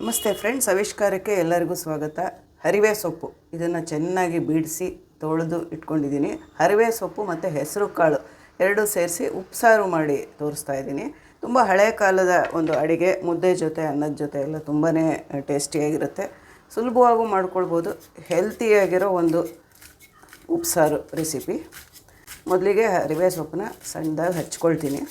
ನಮಸ್ತೆ ಫ್ರೆಂಡ್ಸ್, ಆವಿಷ್ಕಾರಕ್ಕೆ ಎಲ್ಲರಿಗೂ ಸ್ವಾಗತ. ಹರಿವೆ ಸೊಪ್ಪು. ಇದನ್ನು ಚೆನ್ನಾಗಿ ಬೀಡಿಸಿ ತೊಳೆದು ಇಟ್ಕೊಂಡಿದ್ದೀನಿ. ಹರಿವೆ ಸೊಪ್ಪು ಮತ್ತು ಹೆಸರು ಕಾಳು ಎರಡು ಸೇರಿಸಿ ಉಪ್ಸಾರು ಮಾಡಿ ತೋರಿಸ್ತಾ ಇದ್ದೀನಿ. ತುಂಬ ಹಳೆಯ ಕಾಲದ ಒಂದು ಅಡಿಗೆ, ಮುದ್ದೆ ಜೊತೆ, ಅನ್ನದ ಜೊತೆ ಎಲ್ಲ ತುಂಬಾ ಟೇಸ್ಟಿಯಾಗಿರುತ್ತೆ ಸುಲಭವಾಗೂ ಮಾಡ್ಕೊಳ್ಬೋದು. ಹೆಲ್ತಿಯಾಗಿರೋ ಒಂದು ಉಪ್ಸಾರು ರೆಸಿಪಿ. ಮೊದಲಿಗೆ ಹರಿವೆ ಸೊಪ್ಪನ್ನ ಸಣ್ಣದಾಗಿ ಹಚ್ಕೊಳ್ತೀನಿ.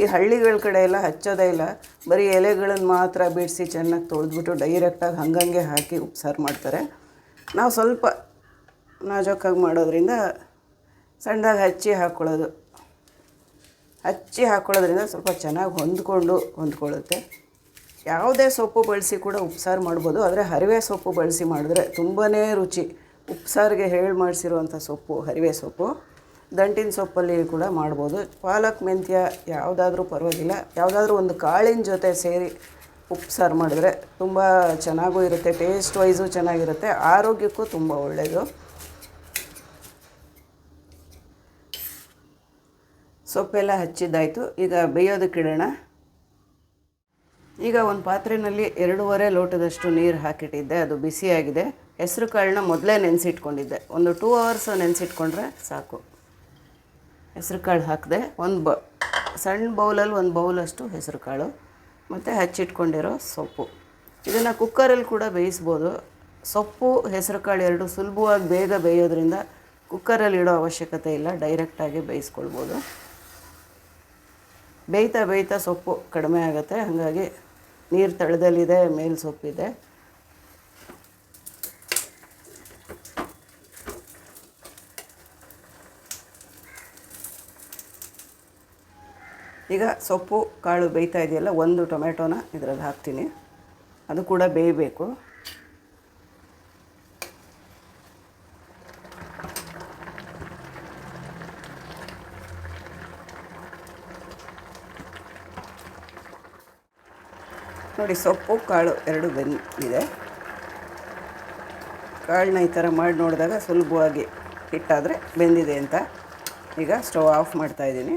ಈ ಹಳ್ಳಿಗಳ ಕಡೆ ಎಲ್ಲ ಹಚ್ಚೋದೇ ಇಲ್ಲ. ಬರೀ ಎಲೆಗಳನ್ನು ಮಾತ್ರ ಬಿಡಿಸಿ ಚೆನ್ನಾಗಿ ತೊಳೆದ್ಬಿಟ್ಟು ಡೈರೆಕ್ಟಾಗಿ ಹಂಗಂಗೆ ಹಾಕಿ ಉಪ್ಸಾರು ಮಾಡ್ತಾರೆ. ನಾವು ಸ್ವಲ್ಪ ನಾಜೋಕಾಗಿ ಮಾಡೋದ್ರಿಂದ ಸಣ್ಣದಾಗಿ ಹಚ್ಚಿ ಹಾಕ್ಕೊಳ್ಳೋದು ಹಚ್ಚಿ ಹಾಕ್ಕೊಳ್ಳೋದ್ರಿಂದ ಸ್ವಲ್ಪ ಚೆನ್ನಾಗಿ ಹೊಂದ್ಕೊಂಡು ಹೊಂದ್ಕೊಳ್ಳುತ್ತೆ. ಯಾವುದೇ ಸೊಪ್ಪು ಬಳಸಿ ಕೂಡ ಉಪ್ಸಾರು ಮಾಡ್ಬೋದು. ಆದರೆ ಹರಿವೆ ಸೊಪ್ಪು ಬಳಸಿ ಮಾಡಿದ್ರೆ ತುಂಬಾ ರುಚಿ. ಉಪ್ಸಾರಿಗೆ ಹೇಳಿ ಮಾಡಿಸಿರುವಂಥ ಸೊಪ್ಪು, ಹರಿವೆ ಸೊಪ್ಪು. ದಂಟಿನ ಸೊಪ್ಪಲ್ಲಿ ಕೂಡ ಮಾಡ್ಬೋದು. ಪಾಲಕ್, ಮೆಂತ್ಯ ಯಾವುದಾದ್ರೂ ಪರವಾಗಿಲ್ಲ. ಯಾವುದಾದ್ರೂ ಒಂದು ಕಾಳಿನ ಜೊತೆ ಸೇರಿ ಉಪ್ಸಾರು ಮಾಡಿದ್ರೆ ತುಂಬ ಚೆನ್ನಾಗೂ ಇರುತ್ತೆ ಟೇಸ್ಟ್ ವೈಸು ಚೆನ್ನಾಗಿರುತ್ತೆ, ಆರೋಗ್ಯಕ್ಕೂ ತುಂಬ ಒಳ್ಳೆಯದು ಸೊಪ್ಪೆಲ್ಲ ಹಚ್ಚಿದ್ದಾಯಿತು. ಈಗ ಬೇಯೋದಕ್ಕಿಡೋಣ ಈಗ ಒಂದು ಪಾತ್ರೆಯಲ್ಲಿ ಎರಡೂವರೆ ಲೋಟದಷ್ಟು ನೀರು ಹಾಕಿಟ್ಟಿದ್ದೆ. ಅದು ಬಿಸಿಯಾಗಿದೆ. ಹೆಸರು ಕಾಳನ್ನ ಮೊದಲೇ ನೆನೆಸಿಟ್ಕೊಂಡಿದ್ದೆ. ಒಂದು ಟೂ ಅವರ್ಸ್ ನೆನೆಸಿಟ್ಕೊಂಡ್ರೆ ಸಾಕು. ಹೆಸರು ಕಾಳು ಹಾಕಿದೆ. ಒಂದು ಬ, ಸಣ್ಣ ಬೌಲಲ್ಲಿ ಒಂದು ಬೌಲಷ್ಟು ಹೆಸರು ಕಾಳು, ಮತ್ತು ಹಚ್ಚಿಟ್ಕೊಂಡಿರೋ ಸೊಪ್ಪು. ಇದನ್ನು ಕುಕ್ಕರಲ್ಲಿ ಕೂಡ ಬೇಯಿಸ್ಬೋದು. ಸೊಪ್ಪು, ಹೆಸರು ಕಾಳು ಎರಡು ಸುಲಭವಾಗಿ ಬೇಗ ಬೇಯೋದ್ರಿಂದ ಕುಕ್ಕರಲ್ಲಿ ಇಡೋ ಅವಶ್ಯಕತೆ ಇಲ್ಲ. ಡೈರೆಕ್ಟಾಗಿ ಬೇಯಿಸ್ಕೊಳ್ಬೋದು. ಬೇಯ್ತಾ ಬೇಯ್ತಾ ಸೊಪ್ಪು ಕಡಿಮೆ ಆಗುತ್ತೆ. ಹಾಗಾಗಿ ನೀರು ತಳದಲ್ಲಿದೆ, ಮೇಲೆ ಸೊಪ್ಪಿದೆ. ಈಗ ಸೊಪ್ಪು, ಕಾಳು ಬೇಯ್ತಾ ಇದೆಯಲ್ಲ, ಒಂದು ಟೊಮೆಟೊನ ಇದರಲ್ಲಿ ಹಾಕ್ತೀನಿ. ಅದು ಕೂಡ ಬೇಯಬೇಕು. ನೋಡಿ, ಸೊಪ್ಪು, ಕಾಳು ಎರಡು ಬೆಂದಿದೆ. ಕಾಳನ್ನ ಈ ಥರ ಮಾಡಿ ನೋಡಿದಾಗ ಸುಲಭವಾಗಿ ಹಿಟ್ಟಾದರೆ ಬೆಂದಿದೆ ಅಂತ. ಈಗ ಸ್ಟವ್ ಆಫ್ ಮಾಡ್ತಾಯಿದ್ದೀನಿ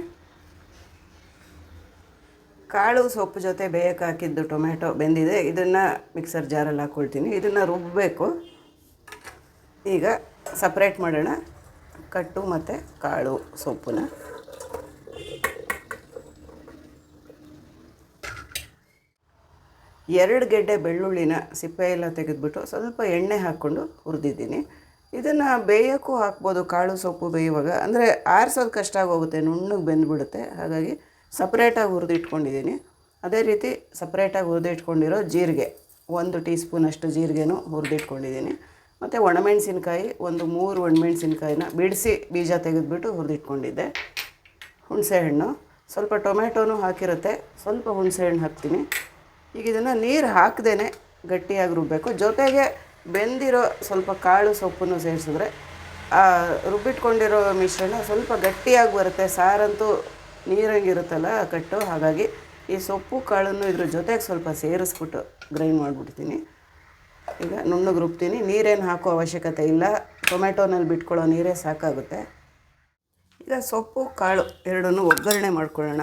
ಕಾಳು ಸೊಪ್ಪು ಜೊತೆ ಬೇಯಕ್ಕೆ ಹಾಕಿದ್ದು ಟೊಮೆಟೊ ಬೆಂದಿದೆ. ಇದನ್ನು ಮಿಕ್ಸರ್ ಜಾರಲ್ಲಿ ಹಾಕ್ಕೊಳ್ತೀನಿ ಇದನ್ನು ರುಬ್ಬಬೇಕು ಈಗ ಸಪ್ರೇಟ್ ಮಾಡೋಣ. ಕಟ್ಟು ಮತ್ತು ಕಾಳು ಸೊಪ್ಪನ್ನ ಎರಡು ಗೆಡ್ಡೆ ಬೆಳ್ಳುಳ್ಳಿನ ಸಿಪ್ಪೆ ಎಲ್ಲ ತೆಗೆದುಬಿಟ್ಟು ಸ್ವಲ್ಪ ಎಣ್ಣೆ ಹಾಕ್ಕೊಂಡು ಹುರಿದಿದ್ದೀನಿ. ಇದನ್ನು ಬೇಯೋಕ್ಕೂ ಹಾಕ್ಬೋದು. ಕಾಳು ಸೊಪ್ಪು ಬೇಯುವಾಗ. ಅಂದರೆ ಆರಿಸೋದು ಕಷ್ಟ ಆಗೋಗುತ್ತೆ. ನುಣ್ಣಗೆ ಬೆಂದ್ಬಿಡುತ್ತೆ. ಹಾಗಾಗಿ ಸಪ್ರೇಟಾಗಿ ಹುರಿದು ಇಟ್ಕೊಂಡಿದ್ದೀನಿ. ಅದೇ ರೀತಿ ಸಪ್ರೇಟಾಗಿ ಹುರಿದು ಇಟ್ಕೊಂಡಿರೋ ಜೀರಿಗೆ, ಒಂದು ಟೀ ಸ್ಪೂನಷ್ಟು ಜೀರಿಗೆನೂ ಹುರಿದಿಟ್ಕೊಂಡಿದ್ದೀನಿ ಮತ್ತು ಒಣಮೆಣಸಿನ್ಕಾಯಿ, ಒಂದು ಮೂರು ಒಣಮೆಣಸಿನ್ಕಾಯಿನ ಬಿಡಿಸಿ ಬೀಜ ತೆಗೆದುಬಿಟ್ಟು ಹುರಿದಿಟ್ಕೊಂಡಿದ್ದೆ ಹುಣಸೆಹಣ್ಣು ಸ್ವಲ್ಪ ಟೊಮೆಟೊನೂ ಹಾಕಿರುತ್ತೆ. ಸ್ವಲ್ಪ ಹುಣಸೆಹಣ್ಣು ಹಾಕ್ತೀನಿ. ಈಗ ಇದನ್ನು ನೀರು ಹಾಕ್ದೇ ಗಟ್ಟಿಯಾಗಿ ರುಬ್ಬಬೇಕು ಜೊತೆಗೆ ಬೆಂದಿರೋ ಸ್ವಲ್ಪ ಕಾಳು ಸೊಪ್ಪನ್ನು ಸೇರಿಸಿದ್ರೆ ರುಬ್ಬಿಟ್ಕೊಂಡಿರೋ ಮಿಶ್ರಣ ಸ್ವಲ್ಪ ಗಟ್ಟಿಯಾಗಿ ಬರುತ್ತೆ. ಸಾರಂತೂ ನೀರಂಗಿರುತ್ತಲ್ಲ, ಕಟ್ಟು. ಹಾಗಾಗಿ ಈ ಸೊಪ್ಪು, ಕಾಳನ್ನು ಇದ್ರ ಜೊತೆಗೆ ಸ್ವಲ್ಪ ಸೇರಿಸ್ಬಿಟ್ಟು ಗ್ರೈಂಡ್ ಮಾಡಿಬಿಡ್ತೀನಿ. ಈಗ ನುಣ್ಣಗೆ ರುಬ್ತೀನಿ. ನೀರೇನು ಹಾಕೋ ಅವಶ್ಯಕತೆ ಇಲ್ಲ. ಟೊಮೆಟೊನಲ್ಲಿ ಬಿಟ್ಕೊಳ್ಳೋ ನೀರೇ ಸಾಕಾಗುತ್ತೆ. ಈಗ ಸೊಪ್ಪು, ಕಾಳು ಎರಡನ್ನೂ ಒಗ್ಗರಣೆ ಮಾಡ್ಕೊಳ್ಳೋಣ.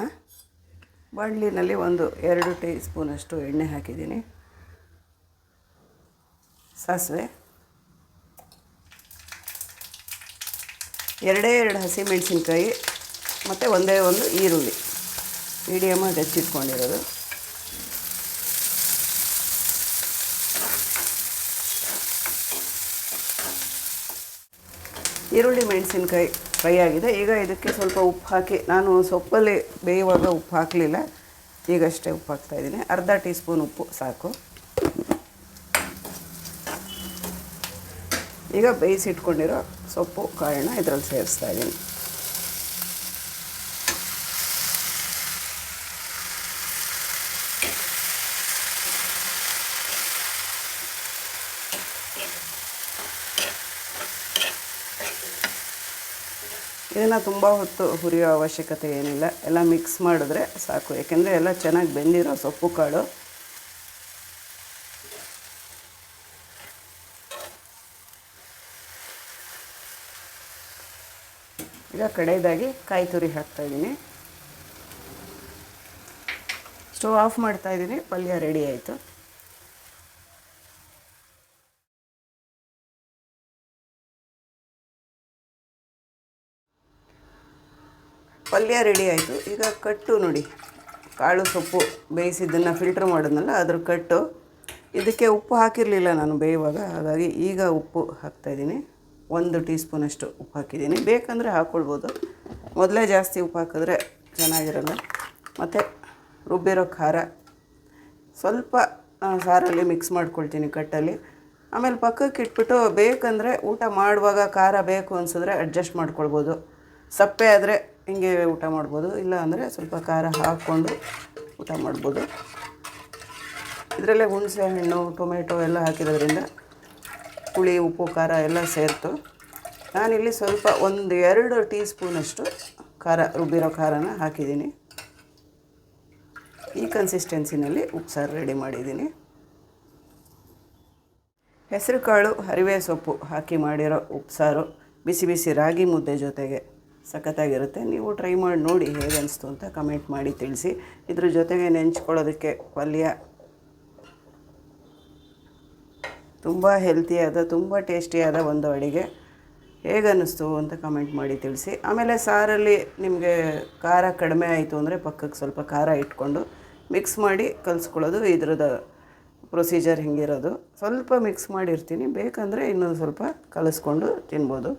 ಬಾಣಲಿನಲ್ಲಿ ಒಂದು ಎರಡು ಟೀ ಸ್ಪೂನಷ್ಟು ಎಣ್ಣೆ ಹಾಕಿದ್ದೀನಿ. ಸಾಸಿವೆ. ಎರಡೇ ಎರಡು ಹಸಿಮೆಣಸಿನ್ಕಾಯಿ. ಮತ್ತು ಒಂದೇ ಒಂದು ಈರುಳ್ಳಿ. ಮೀಡಿಯಮಾಗಿ ಹೆಚ್ಚಿಟ್ಕೊಂಡಿರೋದು. ಈರುಳ್ಳಿ ಮೆಣಸಿನ್ಕಾಯಿ ಫ್ರೈ ಆಗಿದೆ. ಈಗ ಇದಕ್ಕೆ ಸ್ವಲ್ಪ ಉಪ್ಪು ಹಾಕಿ, ನಾನು ಸೊಪ್ಪಲ್ಲಿ ಬೇಯುವಾಗ ಉಪ್ಪು ಹಾಕಲಿಲ್ಲ. ಈಗಷ್ಟೇ ಉಪ್ಪು ಹಾಕ್ತಾಯಿದ್ದೀನಿ ಅರ್ಧ ಟೀ ಸ್ಪೂನ್ ಉಪ್ಪು ಸಾಕು. ಈಗ ಬೇಯಿಸಿಟ್ಕೊಂಡಿರೋ ಸೊಪ್ಪು ಕಾಳನ್ನ ಇದರಲ್ಲಿ ಸೇರಿಸ್ತಾ ಇದ್ದೀನಿ. ಇದನ್ನು ತುಂಬ ಹೊತ್ತು ಹುರಿಯೋ ಅವಶ್ಯಕತೆ ಏನಿಲ್ಲ. ಎಲ್ಲ ಮಿಕ್ಸ್ ಮಾಡಿದ್ರೆ ಸಾಕು. ಯಾಕೆಂದರೆ ಎಲ್ಲ ಚೆನ್ನಾಗಿ ಬೆಂದಿರೋ ಸೊಪ್ಪು ಕಾಳು. ಈಗ ಕಡೆಯದಾಗಿ ಕಾಯಿ ತುರಿ ಹಾಕ್ತಾಯಿದ್ದೀನಿ ಸ್ಟವ್ ಆಫ್ ಮಾಡ್ತಾಯಿದ್ದೀನಿ ಪಲ್ಯ ರೆಡಿ ಆಯಿತು. ಪಲ್ಯ ರೆಡಿ ಆಯಿತು. ಈಗ ಕಟ್ಟು ನೋಡಿ. ಕಾಳು ಸೊಪ್ಪು ಬೇಯಿಸಿದ್ದನ್ನು ಫಿಲ್ಟ್ರ್ ಮಾಡಿದ್ನಲ್ಲ, ಅದ್ರ ಕಟ್ಟು. ಇದಕ್ಕೆ ಉಪ್ಪು ಹಾಕಿರಲಿಲ್ಲ ನಾನು ಬೇಯುವಾಗ, ಹಾಗಾಗಿ ಈಗ ಉಪ್ಪು ಹಾಕ್ತಾಯಿದ್ದೀನಿ ಒಂದು ಟೀ ಸ್ಪೂನಷ್ಟು ಉಪ್ಪು ಹಾಕಿದ್ದೀನಿ. ಬೇಕಂದರೆ ಹಾಕ್ಕೊಳ್ಬೋದು ಮೊದಲೇ ಜಾಸ್ತಿ ಉಪ್ಪು ಹಾಕಿದ್ರೆ ಚೆನ್ನಾಗಿರಲ್ಲ. ಮತ್ತು ರುಬ್ಬಿರೋ ಖಾರ. ಸ್ವಲ್ಪ ಸಾರಲ್ಲಿ ಮಿಕ್ಸ್ ಮಾಡ್ಕೊಳ್ತೀನಿ ಕಟ್ಟಲ್ಲಿ. ಆಮೇಲೆ ಪಕ್ಕಕ್ಕೆ ಇಟ್ಬಿಟ್ಟು ಬೇಕಂದರೆ ಊಟ ಮಾಡುವಾಗ ಖಾರ ಬೇಕು ಅನಿಸಿದ್ರೆ ಅಡ್ಜಸ್ಟ್ ಮಾಡ್ಕೊಳ್ಬೋದು. ಸಪ್ಪೆ ಆದರೆ ಹಿಂಗೆ ಊಟ ಮಾಡ್ಬೋದು, ಇಲ್ಲ ಅಂದರೆ ಸ್ವಲ್ಪ ಖಾರ ಹಾಕ್ಕೊಂಡು ಊಟ ಮಾಡ್ಬೋದು. ಇದರಲ್ಲೇ ಹುಣಸೆ ಹಣ್ಣು, ಟೊಮೆಟೊ ಎಲ್ಲ ಹಾಕಿರೋದ್ರಿಂದ ಹುಳಿ, ಉಪ್ಪು, ಖಾರ ಎಲ್ಲ ಸೇರ್ತು. ನಾನಿಲ್ಲಿ ಸ್ವಲ್ಪ ಒಂದು ಎರಡು ಟೀ ಸ್ಪೂನಷ್ಟು ಖಾರ, ರುಬ್ಬಿರೋ ಖಾರನ ಹಾಕಿದ್ದೀನಿ. ಈ ಕನ್ಸಿಸ್ಟೆನ್ಸಿನಲ್ಲಿ ಉಪ್ಸಾರು ರೆಡಿ ಮಾಡಿದ್ದೀನಿ. ಹೆಸರುಕಾಳು ಹರಿವೆ ಸೊಪ್ಪು ಹಾಕಿ ಮಾಡಿರೋ ಉಪ್ಸಾರು ಬಿಸಿ ಬಿಸಿ ರಾಗಿ ಮುದ್ದೆ ಜೊತೆಗೆ. ಸಖತ್ತಾಗಿರುತ್ತೆ. ನೀವು ಟ್ರೈ ಮಾಡಿ ನೋಡಿ ಹೇಗೆ ಅನಿಸ್ತು ಅಂತ ಕಮೆಂಟ್ ಮಾಡಿ ತಿಳಿಸಿ. ಇದ್ರ ಜೊತೆಗೆ ನೆಂಚ್ಕೊಳ್ಳೋದಕ್ಕೆ ಪಲ್ಯ ತುಂಬ ಹೆಲ್ತಿಯಾದ ತುಂಬ ಟೇಸ್ಟಿಯಾದ ಒಂದು ಅಡುಗೆ. ಹೇಗೆ ಅನ್ನಿಸ್ತು ಅಂತ ಕಮೆಂಟ್ ಮಾಡಿ ತಿಳಿಸಿ. ಆಮೇಲೆ ಸಾರಲ್ಲಿ ನಿಮಗೆ ಖಾರ ಕಡಿಮೆ ಆಯಿತು ಅಂದರೆ ಪಕ್ಕಕ್ಕೆ ಸ್ವಲ್ಪ ಖಾರ ಇಟ್ಕೊಂಡು ಮಿಕ್ಸ್ ಮಾಡಿ ಕಲಿಸ್ಕೊಳ್ಳೋದು. ಇದ್ರದ್ದು ಪ್ರೊಸೀಜರ್ ಹಿಂಗಿರೋದು. ಸ್ವಲ್ಪ ಮಿಕ್ಸ್ ಮಾಡಿರ್ತೀನಿ. ಬೇಕಂದರೆ ಇನ್ನೊಂದು ಸ್ವಲ್ಪ ಕಲಿಸ್ಕೊಂಡು ತಿನ್ಬೋದು.